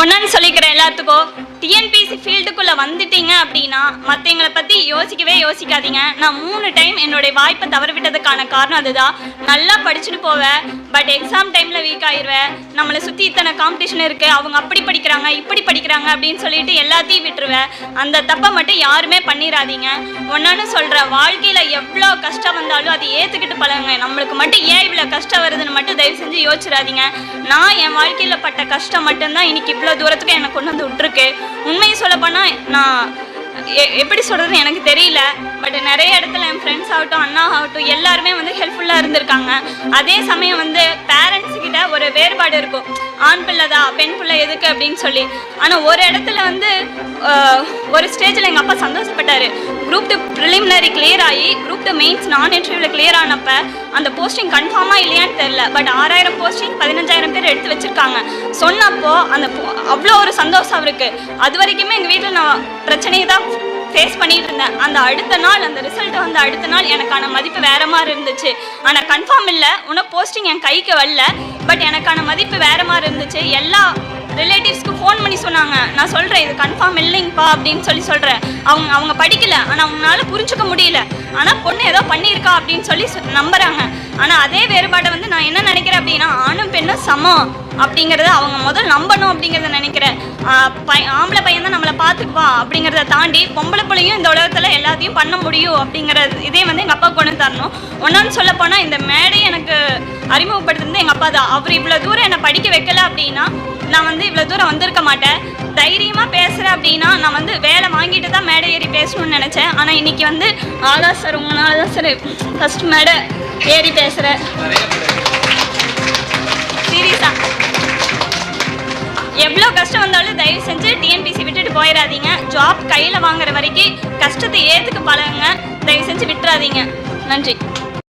ஒன்னான்னு சொல்லிக்கிறேன் எல்லாத்துக்கும். டிஎன்பிசி ஃபீல்டுக்குள்ளே வந்துட்டீங்க அப்படின்னா மற்றவங்களை பற்றி யோசிக்கவே யோசிக்காதீங்க. நான் மூணு டைம் என்னுடைய வாய்ப்பை தவறவிட்டதுக்கான காரணம் அதுதான். நல்லா படிச்சுட்டு போவேன் பட் எக்ஸாம் டைமில் வீக் ஆயிடுவேன் நம்மளை சுற்றி இத்தனை காம்படிஷன் இருக்குது அவங்க அப்படி படிக்கிறாங்க இப்படி படிக்கிறாங்க அப்படின்னு சொல்லிட்டு எல்லாத்தையும் விட்டுருவேன் அந்த தப்பை மட்டும் யாருமே பண்ணிடாதீங்க ஒன்றான்னு சொல்கிறேன் வாழ்க்கையில் எவ்வளோ கஷ்டம் வந்தாலும் அதை ஏற்றுக்கிட்டு பழகுங்க. நம்மளுக்கு மட்டும் ஏன் இவ்வளோ கஷ்டம் வருதுன்னு மட்டும் தயவு செஞ்சு யோசிச்சிடாதீங்க நான் என் வாழ்க்கையில் பட்ட கஷ்டம் மட்டும்தான் இன்னைக்கு இவ்வளோ தூரத்துக்கு என்னை கொண்டு வந்து விட்டுருக்கு. உண்மையை சொல்லப்போனால் நான் எ- எப்படி சொல்கிறதுன்னு எனக்கு தெரியல. பட் நிறைய இடத்துல என் ஃப்ரெண்ட்ஸ் ஆகட்டும் அண்ணா ஆகட்டும் எல்லாருமே வந்து ஹெல்ப்ஃபுல்லாக இருந்திருக்காங்க. அதே சமயம் வந்து பேரண்ட்ஸ் கிட்ட ஒரு வேறுபாடு இருக்கும். ஆண் பிள்ளைதா பெண் பிள்ளை எதுக்கு அப்படின்னு சொல்லி. ஆனால் ஒரு இடத்துல வந்து ஒரு ஸ்டேஜில் எங்கள் அப்பா சந்தோஷப்பட்டார். குரூப் டூ ப்ரிலிமினரி கிளியர் ஆகி குரூப் டூ மெயின்ஸ் நான் இன்டர்வியூவில் கிளியர் ஆனப்ப அந்த போஸ்டிங் கன்ஃபார்மாக இல்லையான்னு தெரில பட் ஆறாயிரம் போஸ்டிங் பதினஞ்சாயிரம் பேர் எடுத்து வச்சிருக்காங்க. சொன்னப்போ அந்த அவ்வளோ ஒரு சந்தோஷம் இருக்குது அது வரைக்குமே எங்கள் வீட்டில் நான் பிரச்சனையை தான் ஃபேஸ் பண்ணிட்டு இருந்தேன். அந்த அடுத்த நாள் அந்த ரிசல்ட் வந்து அடுத்த நாள் எனக்கான மதிப்பு வேற மாதிரி இருந்துச்சு. ஆனால் கன்ஃபார்ம் இல்லை. இன்னும் போஸ்டிங் என் கைக்கு வரல. பட் எனக்கான மதிப்பு வேற மாதிரி இருந்துச்சு. எல்லா ரிலேட்டிவ்ஸ்க்கு ஃபோன் பண்ணி சொன்னாங்க. நான் சொல்கிறேன் இது கன்ஃபார்ம் இல்லைங்கப்பா அப்படின்னு சொல்லி சொல்கிறேன் அவங்க அவங்க படிக்கல. ஆனால் அவங்களால புரிஞ்சுக்க முடியல. ஆனால் பொண்ணு ஏதோ பண்ணியிருக்கா அப்படின்னு சொல்லி நம்புகிறாங்க நம்புறாங்க. ஆனால் அதே வேறுபாடை வந்து நான் என்ன நினைக்கிறேன் அப்படின்னா ஆணும் பெண்ணும் சமம் அப்படிங்கிறத அவங்க முதல் நம்பணும் அப்படிங்கிறத நினைக்கிறேன். பை- ஆம்பளை பையன் தான் நம்மளை பார்த்துக்குவா அப்படிங்கிறத தாண்டி பொம்பளை பிள்ளையும் இந்த உலகத்தில் எல்லாத்தையும் பண்ண முடியும் அப்படிங்கிற இதே வந்து எங்கள் அப்பா கொண்டு தரணும். ஒன்றான்னு சொல்லப்போனால் இந்த மேடை எனக்கு அறிமுகப்படுத்துனது. எங்கள் அப்பா தான். அவர் இவ்வளோ தூரம் என்னை படிக்க வைக்கல அப்படின்னா நான் வந்து இவ்வளோ தூரம் வந்திருக்க மாட்டேன். தைரியமாக பேசுகிறேன் அப்படின்னா நான் வந்து வேலை வாங்கிட்டு தான் மேடை ஏறி பேசணும்னு நினச்சேன். ஆனால் இன்னைக்கு வந்து ஆதா சார் உங்களால் தான் சார் ஃபஸ்ட் மேடை ஏறி பேசுகிறேன் சீரியஸா. எவ்வளோ கஷ்டம் வந்தாலும் தயவு செஞ்சு டிஎன்பிசி விட்டுட்டு போயிடாதீங்க. ஜாப் கையில் வாங்குற வரைக்கும் கஷ்டத்தை ஏற்றுக்கு பழகுங்க. தயவு செஞ்சு விட்டுறாதீங்க. நன்றி.